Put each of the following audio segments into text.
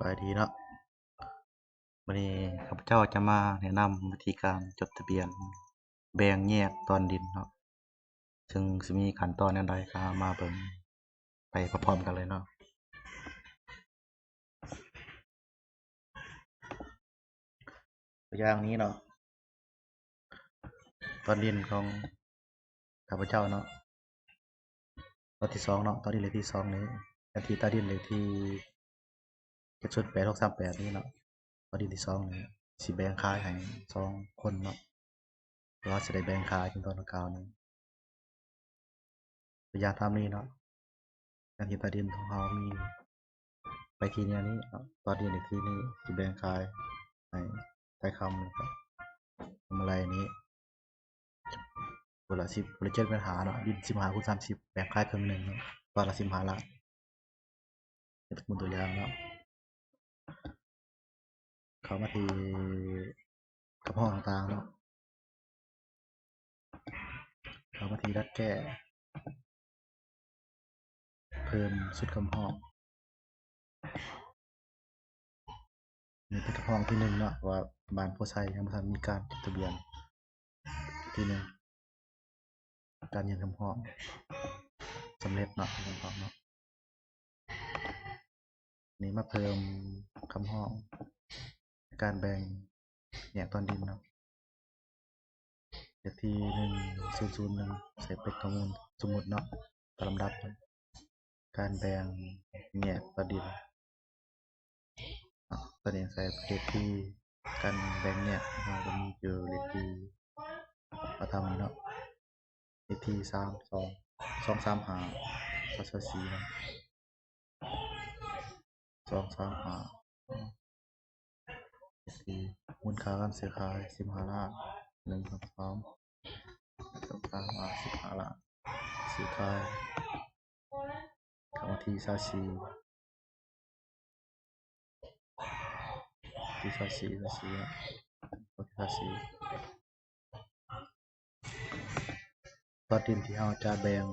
บายดีเนาะวันนี้ข้าพเจ้าจะมาแนะนำวิธีการจดทะเบียน แบ่งแยกตอนดินเนาะซึ่งสิมีขั้นตอนแนวใดก็มาเบิ่งไปพร้อมกันเลยเนาะอย่างนี้เนาะตอนดินของข้าพเจ้าเนาะตอนที่สองเนาะตอนดินเลขที่สองนี้นาทีใต้ดินเลขที่ เจ็ดแปดหกสามแปดนี้เนาะตอนดินที่สองนี้สิแบ่งขายให้สองคนเนาะเพราะได้แบ่งขายเป็นตอนเก้าหนึงตัวอย่างตามนี้เนาะนาทีใต้ดินของเรามี ไปทีเนี้ยนี้ตอนดินเลขที่นี้สิแบ่งขายให้ใต้คำแล้วก็ทำอะไรนี้คนละสิบคนละเจ็ดปัญหาเนาะดินสิบหาคูณสามสิบแบ่งขายครึ่งหนึ่งตอนละสิบหาล้านนี่เป็นตัวอย่างเนาะ เขามาที่กระเพาะต่างๆเนาะเขามาที่รัดแก้เพิ่มสุดคำห้องนี่เป็นกระเพาะที่หนึ่งเนาะว่าบ้านโพไซยังบ่ทันมีการจดทะเบียนที่หนึ่งการยืนคำห้องสำเร็จเนาะคำห้องเนาะนี่มาเพิ่มคำห้อง การแบ่งแยตอนดินเนาะเลขที่หนึ่งศูนย์ศูนย์หนึ่งใส่เป็นข้อมูลสมมุติเนาะตามลำดับ การแบ่งแยตอนดินตอนนี้ใส่เลขที่การแบ่งแยเราก็มีอยู่เลขที่เราทำเนาะเลขที่สามสองสองสามหาสองสี่สองสามหา สี่มูลค่าการซื้อขายสิบห้าล้านหนึ่งสองสามสองสามห้าสิบห้าล้านซื้อขายคำที่ซาซีที่ซาซีซาซีอะที่ซาซีตอนดินที่เราจะแบ่ง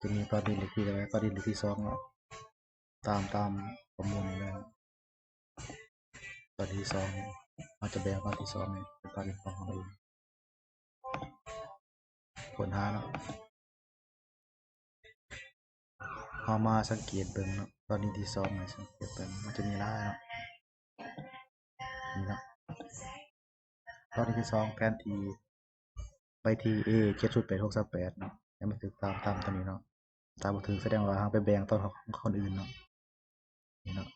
จะมีตอนดินเลขที่อะไรตอนดินเลขที่สองเนาะตามตามประมวลนี้แล้ว ตอนที่สองเราจะแบ่งตอนที่สองเนี่ยเป็นตอนที่สองของเราผลห้าเนาะเอามาสังเกตเบิ่งเนาะตอนนี้ที่สองเนี่ยสังเกตเบิ่งมันจะมีลายเนาะนี่เนาะตอนนี้ที่สองแผนทีไปที่ A เจ็ดชุดแปดหกสามแปดเนาะยังไม่ถึงตามตามตัวนี้เนาะตามบ่ถึงแสดงว่าเราไปแบ่งตอนของคนอื่นเนาะนี่เนาะ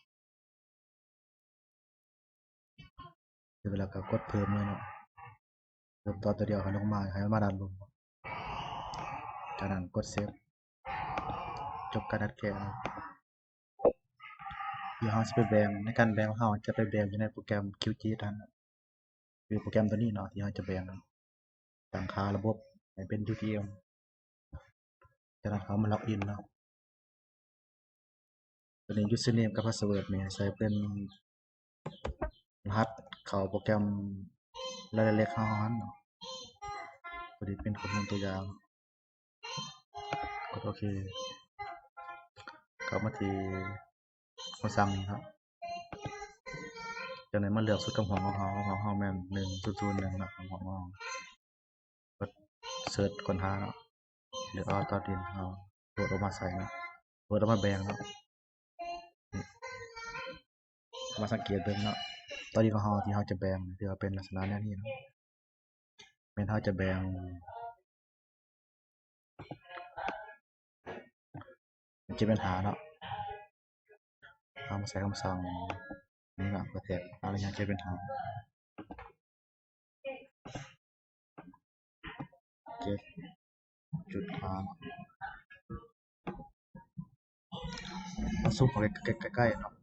เวลาก็กดเพิ่มเลยเนาะเพิ่มตอนตัวเดียวให้ลงมาให้มันมาดันลงจากนั้นกดเซฟจบการดัดแกะเดี๋ยวเราจะไปแบ่งในการแบ่งเราจะไปแบ่งอยู่ในโปรแกรม QG ทันเนาะคือโปรแกรมตัวนี้เนาะที่เราจะแบ่งตั้งค่าระบบให้เป็น UTM จากนั้นเขามาล็อกอินเนาะตัวนี้ username กับ password เนี่ยใส่เป็นรหัส เขาโปรแกรมรายละเอียดของเราเนาะพอดีเป็นข้อมูลตัวยางกดโอเคกลับมาที่คำสั่งนี้ครับจากนั้นมาเลือกสุดคำของของเราของเราแม่นหนึ่งศูนย์ศูนย์หนึ่งนะของของเรากดเสิร์ชค้นหาเนาะหรือเอาตอนดินเราโหลดออกมาใส่เนาะโหลดออกมาแบ่งเนาะมาสังเกตเบิ่งเนาะ ตอนนี้ของเราที่เราจะแบ่งที่ว่าเป็นลักษณะแนวนี้นะแม่นเราจะแบ่งจะเป็นหาเนาะเรามาใส่คำสั่งนี่เนาะประเทศอะไรอย่างจะเป็นหาเจ็ดจุดหามาซุ่มข้าไปใกล้ๆเนาะ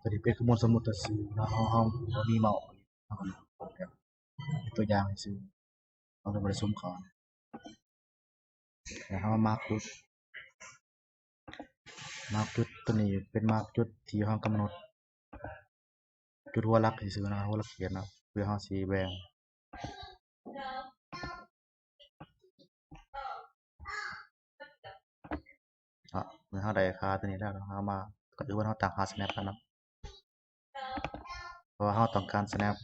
ตัวนี้เป็นข้อมูลสมมุติตัวสื่อเนาะเราเราเรามีเมาส์เราเป็นตัวอย่างให้ซื้อเราจะบ่ได้ซุ่มเขาแล้วเรามามาร์คจุดมาร์กจุดตัวนี้เป็นมาร์กจุดที่เรากำหนด จุดหัวลักซื่อนะหัวลักเขียนนะเพื่อเราสิแบงอะเมื่อเราได้ค่าตัวนี้แล้วเราเอามาก็คือว่าเราตั้งค่า snap แล้วเนาะ ราะว่าเราต้องการ snap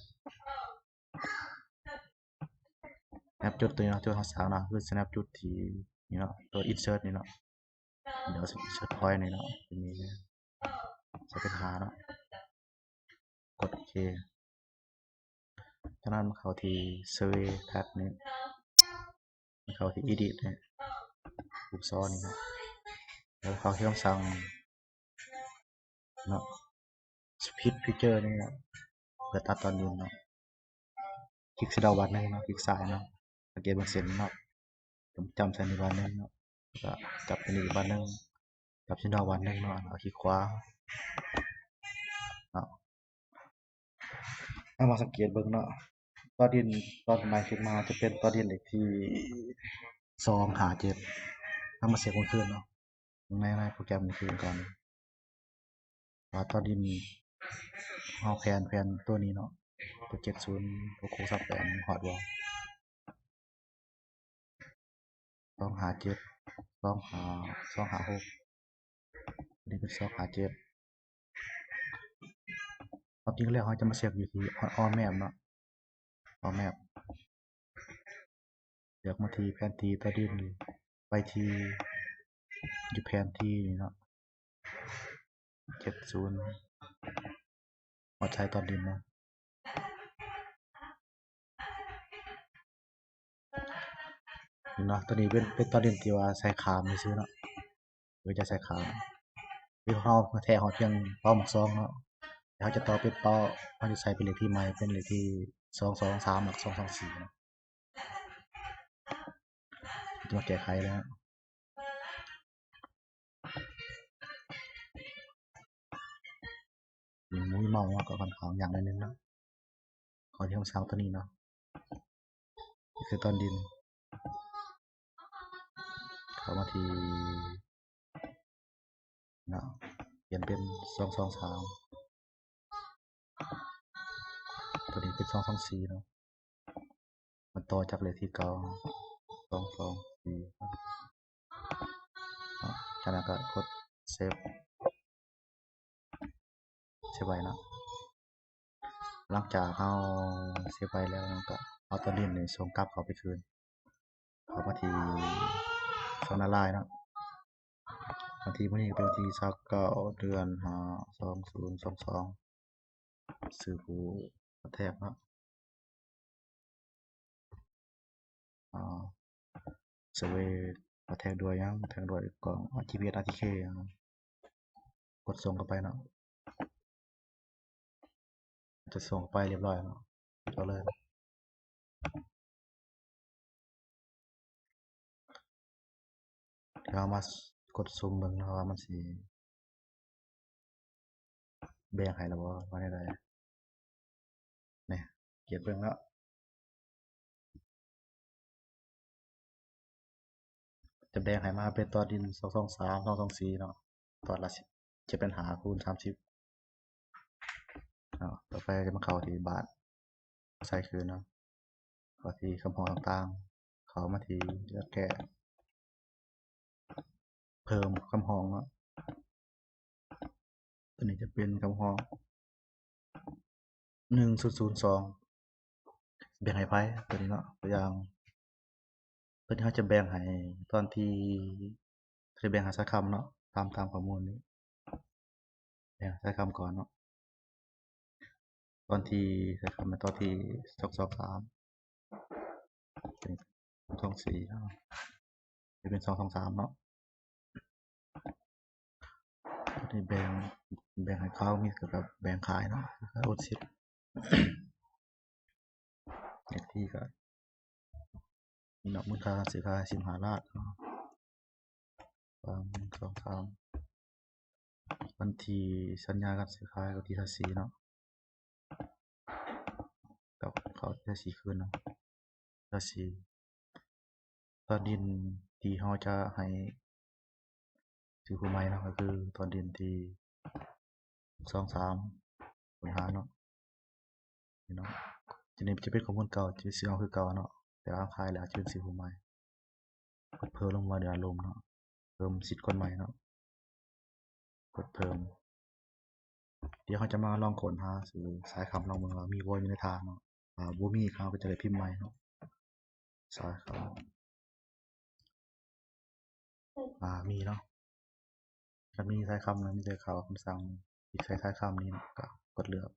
snap จุดตัวนี้เนาะที่เราสร้างเนาะคือ snap จุดที่นี่เนาะตัว insert นี่เนาะเดี๋ยวสิ insert point นี่เนาะตัวนี้จะเป็นหาเนาะกดโอเคจากนั้นมาเข้าที่ survey tab นี้มาเข้าที่ edit นี่รูปซ้อนนี่เนาะแล้วเขาที่คำสั่งเนาะ speed picture นี่เนาะ พื่อตัดตอนดินเนาะคลิกสีดาวบัตรหนึงเนาะคลิกซ้ายเนาะสังเกตบิ่งเส้นเนาะผมจำเส้นนี้บัตรหนึงเนาะแล้วก็จับตัวนี้อีกบัตรหนึงจับสีดาวบัตรหนึงเนาะแล้วคลิกขวาเนาะเอามาสังเกตเบิ่งเนาะตอนดินตอนใหม่ขึ้นมาจะเป็นตอนดินเลขที่257เอามาเสียบกลางคืนเนาะในในโปรแกรมคืนก่อนว่าตอนดิน เอาแคนแคนตัวนี้เนาะตัวเจ็ดศูนย์ตัวโคซับแปมหอดวอลสองหาเจ็ดสองหาซองหาหกนี่เป็นองหาเจ็ดความจริงแล้วเขาจะมาเสียบอยู่ที่อ้อแมบเนาะอ้อแมบเสียบมาทีแผนทีตัวดินไปทีอยู่แผนที่เนาะเจ็ดศูนย์ วใจตอนดินนะเนาะตัวนี้เป็นเป็นตอนดินที่ว่าใส่ขามซื่อเนาะหรือจะใส่ขามที่เฮาแท้ฮอดเพียงเป้าหมัก2เนาะเฮาจะต่อเป็นเป้าเฮาจะใส่เป็นเลขที่ใหม่เป็นเลขที่223หลัก224เนาะต้องแก้ไขแล้ว มีมุ้ยเมาเนาะก็ค่อนข้างอย่างนึงเนาะขอที่คำสั่งตัวนี้เนาะนี่คือตอนดินเข้ามาทีเนาะเปลี่ยนเป็น223ตัวนี้เป็น224เนาะมันต่อจากเลขที่เก่า224เนาะจากนั้นก็กดเซฟ เซฟไว้เนาะหลังจากเราเซฟไว้แล้วก็เอาตัวดินนี่ส่งกลับเข้าไปคืนเขามาที่ช่องนาลายเนาะวันที่มื้อนี้เป็นวันที่29เดือน5 2022ซื้อผู้แทกเนาะอ่า survey กระแทกด้วยยังแทกด้วยกล่อง GPS RTK หยังกดส่งเข้าไปเนาะ จะส่งไปเรียบร้อยเนาะเอาเลยเรามากดซูมเบิ่งเนาะว่ามันสิแบ่งให้แล้วบ่ว่าแนวใดนี่เก็บเบิ่งเนาะจะแบ่งให้มาเป็นตอนดิน223 224เนาะตอนละ10จะเป็น5คูณ30เนาะ ต่อไปจะมาเข้าที่บาทใส่คืนเนาะเข้าที่คำฮ้องต่างๆ เข้ามาที่เลือกแก้เพิ่มคำฮ้องเนาะตัวนี้จะเป็นคำฮ้อง1002แบ่งให้ไผตัวนี้เนาะตัวอย่างตัวนี้เราจะแบ่งให้ตอนที่จะแบ่งห้สักคำเนาะตามตามข้อมูลนี้แบ่งสักคำก่อนเนาะ อนที่นะครับมันตอนทีสองสองสามสองสี่จะเป็นสองสองสามเนาะนี่แบ่งแบ่งให้เขามีกี่ยวกับแบ่งขายเนาะโอซิปเลขที่ก็มีหนอกมุนค่าสินค้าสิมหาราชบางสองสามบันทีสัญญาการซื้อขายกับที่ภาสีเนาะ กับเขาเท่า4คืนเนาะเท่า4ตอนดินที่เราจะให้ซื้อผู้ใหม่เนาะ ก็คือตอนดินที่23คูณ5เนาะ นี่เนาะ ทีนี้จะเป็นข้อมูลเก่าจะซื้อเอาคือเก่าเนาะ แต่ว่าขายแล้วจะเป็นซื้อผู้ใหม่ กดเพิ่มลงมาเดือนลมเนาะ เพิ่มสิทธิ์คนใหม่เนาะ กดเพิ่ม เดี๋ยวเขาจะมาลองค้นหาสื่อสายคำลองเบิ่งว่ามีบ่อยู่ในทางเนาะอ่าบ่มีเขาก็จะได้พิมพ์ใหม่เนาะสายคำอ่ามีเนาะถ้ามีสายคำแล้วมีแต่เขาคำสั่งที่ใช้สายคำนี้เนาะก็กดเลือก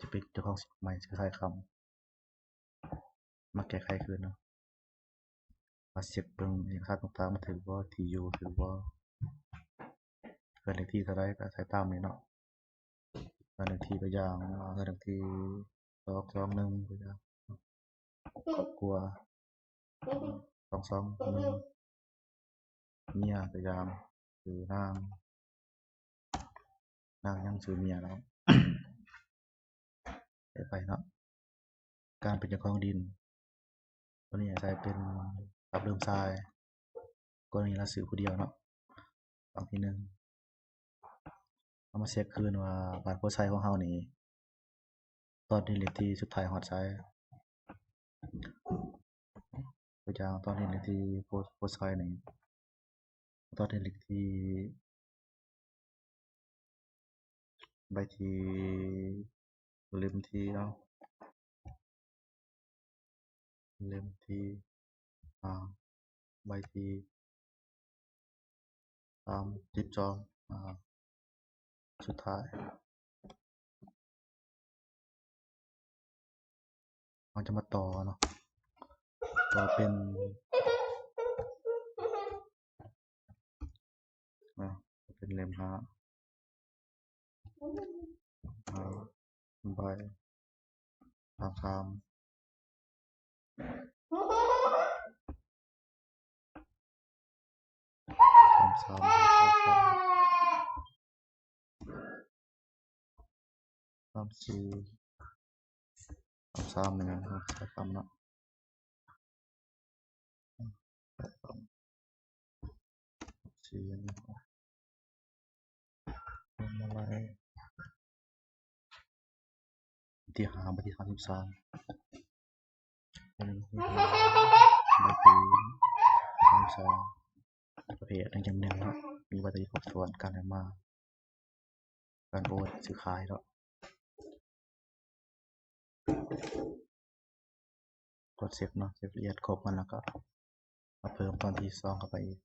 จะเป็นเจ้าของสิทธิ์ใหม่ชื่อสายคำมาแก้ไขคืนเนาะมาเช็คเบิ่งเอกสารต่างๆมันถือบ่ที่อยู่ถือ บ่เกินเลขที่เท่าใดก็ใส่ตามนี้เนาะเกินเลขที่ตัวอย่างอ่าเกินเลขที่221ตัวอย่างครอบครัว221เมียตัวอย่างชื่อนางนางยังชื่อเมียเนาะไปไปเนาะการเป็นเจ้าของดินตัวนี้ใช้เป็นรับเริ่มทรายกรณีเราซื้อผู้เดียวเนาะบางทีหนึ่งามาเช็คคืนว่าบ้านโพไซของเฮานี่ตอนนี้เลขที่สุดท้ายฮอดไซตัวอย่างตอนนี้เลขที่โพโพไซนี่ตอนนี้เลขที่ใบที่ล่มที่เนาล่มที่อ่าใบที่ตามติดจออ่า สุดท้าย เราจะมาต่อเนาะ ต่อเป็นอ่าเป็นเลมห้าอ่าใบตามคำสามสามสามสาม สามสี่สามเนี่ยนะครับใช้คำเนาะใช้คำสี่อันนี้ครับลงมาไล่ที่หาไปที่สามสิบสามอันนี้ที่ห้าใบที่สามสิบสามประเภทหนึ่งจำหนึ่งเนาะมีวัตถุครบถ้วนการได้มา การโอนซื้อขายเนาะ กดเซฟเนาะเซฟละเอียดครบมันแล้วก็มาเพิ่มตอนที่สองเข้าไปอีก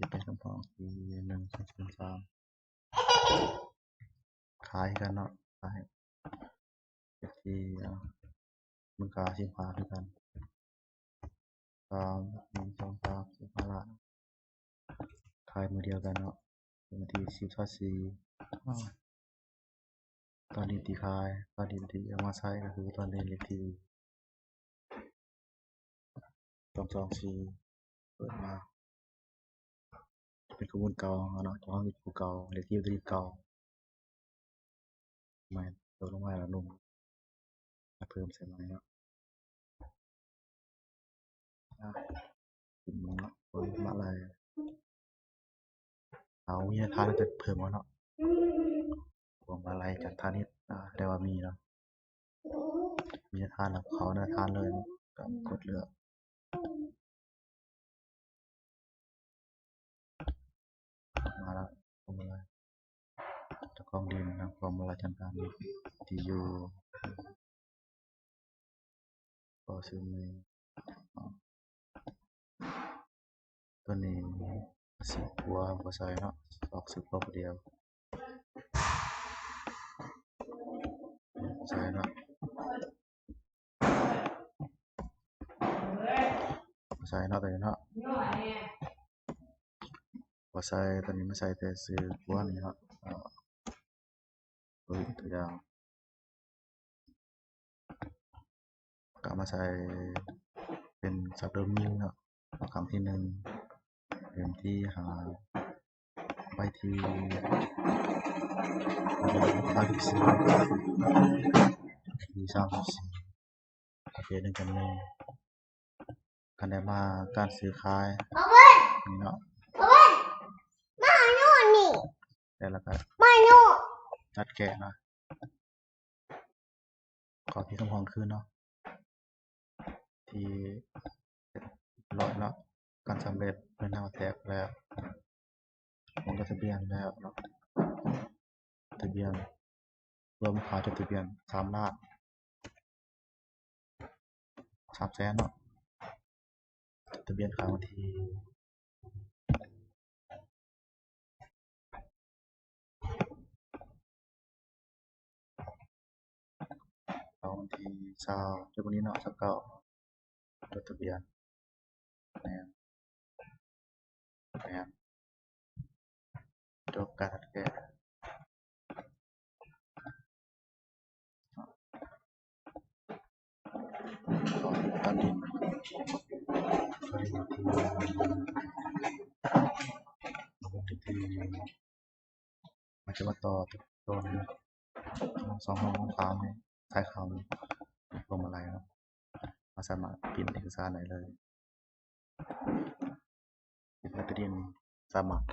จะเป็นคำตอบที่หนึ่งสองสามขายกันเนาะขายที่มึงกาชิงฟ้าคือกันสามหนึ่งสองสามสิบห้าล้านขายมือเดียวกันเนาะเป็นวันที่สิบสี่อ้า ตอนนี้ตีขายตอนนี้ที่เอามาใช้ก็คือตอนนี้เลขที่สองสองสี่เปิดมา เป็นข้อมูลเก่าเนาะเจ้าของเป็นผู้เก่าเลขที่ที่เก่าไม่ลดลงมาแล้วนุ่มเพิ่มใส่ไหมเนาะอะกลุ่มเนาะคนมาอะไรเอาวิทยาทานจะเพิ่มมาเนาะ พวงมาลัยจากทานิชอ่าได้ว่ามีเนาะมีทานแล้วเขาน่าทานเลยเนาะก็กดเลือกมาแล้วพวงมาลัยจ้าของดินนะพวงมาลัยจันทร์ดินที่อยู่ก็ซื้อมืออ๋อตัวนี้สิบหัวก็ใส่เนาะออกสิบรอบเดียว ใส่เนาะใส่เนาะตัวนี้เนาะก็ใส่ตัวนี้ไม่ใส่แต่ซื้อหัวนี่เนาะอ่าตัวตัวยางก็เอามาใส่เป็นสับเดิมยิงเนาะคำที่หนึ่งเริ่มที่หา ไปที่สามสิบสี่ที่สามสิบสี่ประเภทหนึ่งจำหนึ่งกันได้มาการซื้อขายนี่เนาะมาโน่นนี่ได้แล้วก็มาโน่นจัดแกะนะขอที่สมพรคืนเนาะที่ร้อยเนาะการสำเร็จเป็นหน้าแท็กแล้ว ผมก็ทะเบียนแล้วเนาะทะเบียนรวมขาจดทะเบียนสามล้านสามแสนเนาะทะเบียนขาววันที่ขาวันที่เช้าจดวันนี้เนาะสิบเก้าจดทะเบียนแม่นแม่น จบการแก้ก่อนตอนดินบริวารที่ระที่มันจะมาต่อตัวนี้สองห้องสามเนี่ยใช้คำลงมอะไรครับมาสามารถพิมพ์เอกสารไหนเลยพิมพ์แอปดินสามารถ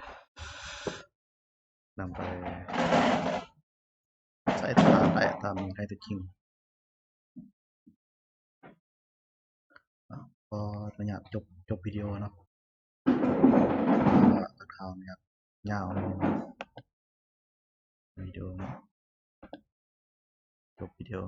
นำไปใช้ตามได้ตามมีใครคิงก็ระยะจบจบวิดีโอเนาะเพราะว่าตัดข่าวนี่ยครับยาววิดีโอจบวิดีโอ